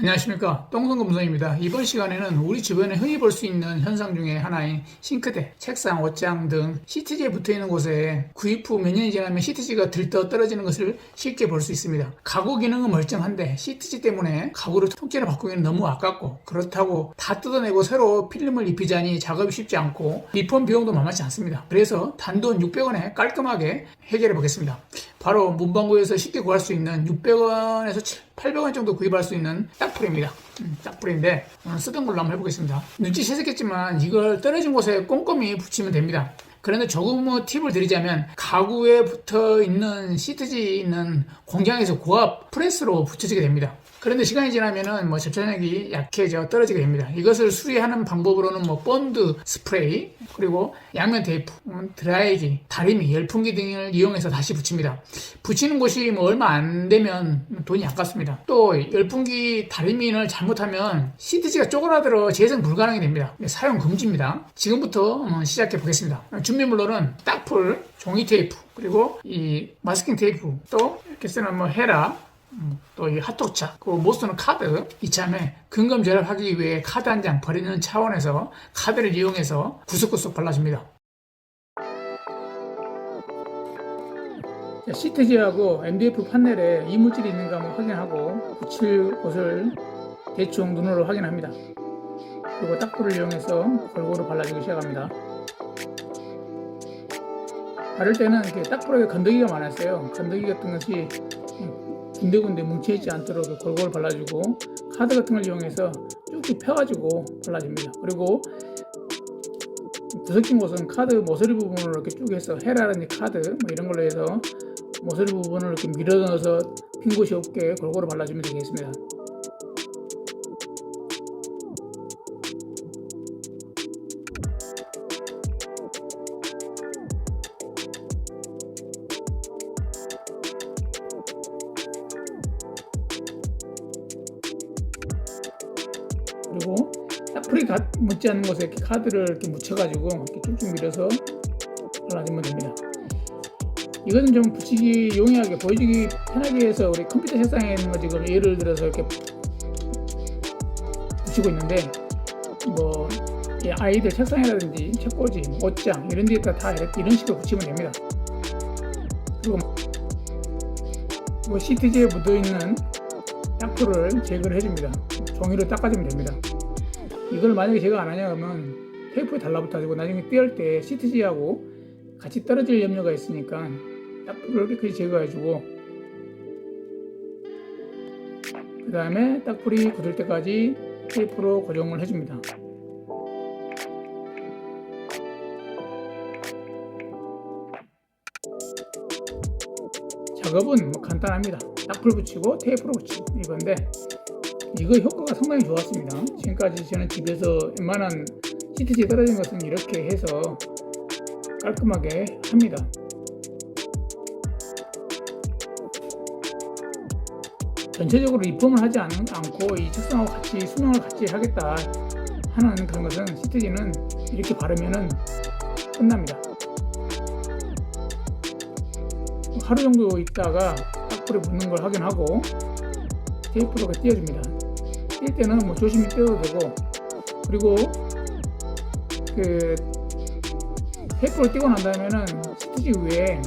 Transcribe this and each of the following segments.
안녕하십니까. 똥손검성입니다. 이번 시간에는 우리 주변에 흔히 볼 수 있는 현상 중에 하나인 싱크대, 책상, 옷장 등 시트지에 붙어있는 곳에 구입 후 몇 년이 지나면 시트지가 들떠 떨어지는 것을 쉽게 볼 수 있습니다. 가구 기능은 멀쩡한데 시트지 때문에 가구를 통째로 바꾸기는 너무 아깝고 그렇다고 다 뜯어내고 새로 필름을 입히자니 작업이 쉽지 않고 리폼 비용도 만만치 않습니다. 그래서 단돈 600원에 깔끔하게 해결해 보겠습니다 바로 문방구에서 쉽게 구할 수 있는 600원에서 800원 정도 구입할 수 있는 딱풀입니다. 음, 딱풀인데 오늘 쓰던 걸로 한번 해보겠습니다. 눈치 채셨겠지만 이걸 떨어진 곳에 꼼꼼히 붙이면 됩니다. 그런데 조금 뭐 팁을 드리자면 가구에 붙어 있는 시트지 있는 공장에서 고압 프레스로 붙여지게 됩니다. 그런데 시간이 지나면은 뭐 접착력이 약해져 떨어지게 됩니다. 이것을 수리하는 방법으로는 뭐 본드 스프레이 그리고 양면 테이프, 음, 드라이기, 다리미, 열풍기 등을 이용해서 다시 붙입니다. 붙이는 곳이 뭐 얼마 안 되면 돈이 아깝습니다. 또 열풍기 다리미를 잘못하면 시트지가 쪼그라들어 재생 불가능이 됩니다. 사용 금지입니다. 지금부터 어, 시작해 보겠습니다. 준비물로는 딱풀, 종이 테이프, 그리고 이 마스킹 테이프, 또 이렇게 쓰는 뭐 헤라, 또이 핫도그차, 그못 쓰는 카드, 이참에 근검 절약하기 위해 카드 한 장 버리는 차원에서 카드를 이용해서 구석구석 발라줍니다. 자, 시트지하고 MDF 판넬에 이물질이 있는가 한번 확인하고 붙일 곳을 대충 눈으로 확인합니다. 그리고 딱불을 이용해서 골고루 발라주기 시작합니다. 바를 때는 이렇게 딱불에 건더기가 많았어요. 건더기 같은 것이 군데군데 뭉쳐있지 않도록 골고루 발라주고 카드 같은 걸 이용해서 쭉쭉 펴가지고 발라줍니다. 그리고 구석진 곳은 카드 모서리 부분을 이렇게 쭉 해서 헤라든지 카드 뭐 이런 걸로 해서 모서리 부분을 이렇게 밀어 넣어서 핀 곳이 없게 골고루 발라주면 되겠습니다. 그리고 딱 풀이 가, 묻지 않는 곳에 이렇게 카드를 이렇게 묻혀가지고 이렇게 쭉쭉 밀어서 발라주면 됩니다. 이거는 좀 붙이기 용이하게 보여주기 편하게 해서 우리 컴퓨터 책상에 있는 거 지금 예를 들어서 이렇게 붙이고 있는데 뭐이 아이들 책상이라든지 책꽂이, 옷장 이런 데다 다 이렇게 이런 식으로 붙이면 됩니다. 그리고 뭐 시트지에 묻어 있는 딱풀을 제거를 해줍니다. 종이로 닦아주면 됩니다. 이걸 만약에 제가 안 하냐 그러면 테이프에 달라붙어가지고 나중에 떼을 때 시트지하고 같이 떨어질 염려가 있으니까 딱풀을 깨끗이 제거해주고 그 다음에 딱풀이 굳을 때까지 테이프로 고정을 해줍니다. 작업은 뭐 간단합니다. 딱풀 붙이고 테이프로 붙이고 이건데 이거 효과가 상당히 좋았습니다. 지금까지 저는 집에서 웬만한 시트지 떨어진 것은 이렇게 해서 깔끔하게 합니다. 전체적으로 리폼을 하지 않, 않고 이 책상하고 같이 수명을 같이 하겠다 하는 그런 것은 시트지는 이렇게 바르면은 끝납니다. 하루 정도 있다가 딱불에 붙는 걸 확인하고 테이프로 띄워줍니다. 뛸 때는 뭐 조심히 띄워도 되고 그리고 그 테이프를 띄고 난 다음에는 스티지 위에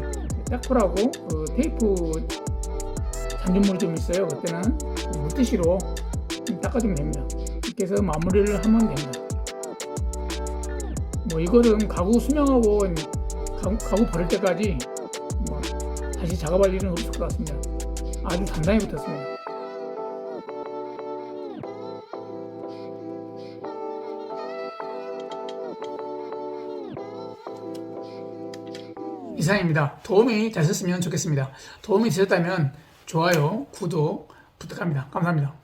딱풀하고 그 테이프 잔존물이 좀 있어요. 그때는 물티슈로 좀 닦아주면 됩니다. 이렇게 해서 마무리를 하면 됩니다. 뭐 이거는 가구 수명하고 가구, 가구 버릴 때까지 뭐 다시 작업할 일은 없을 것 같습니다. 아주 단단히 붙었습니다. 이상입니다. 도움이 되셨으면 좋겠습니다. 도움이 되셨다면 좋아요, 구독 부탁합니다. 감사합니다.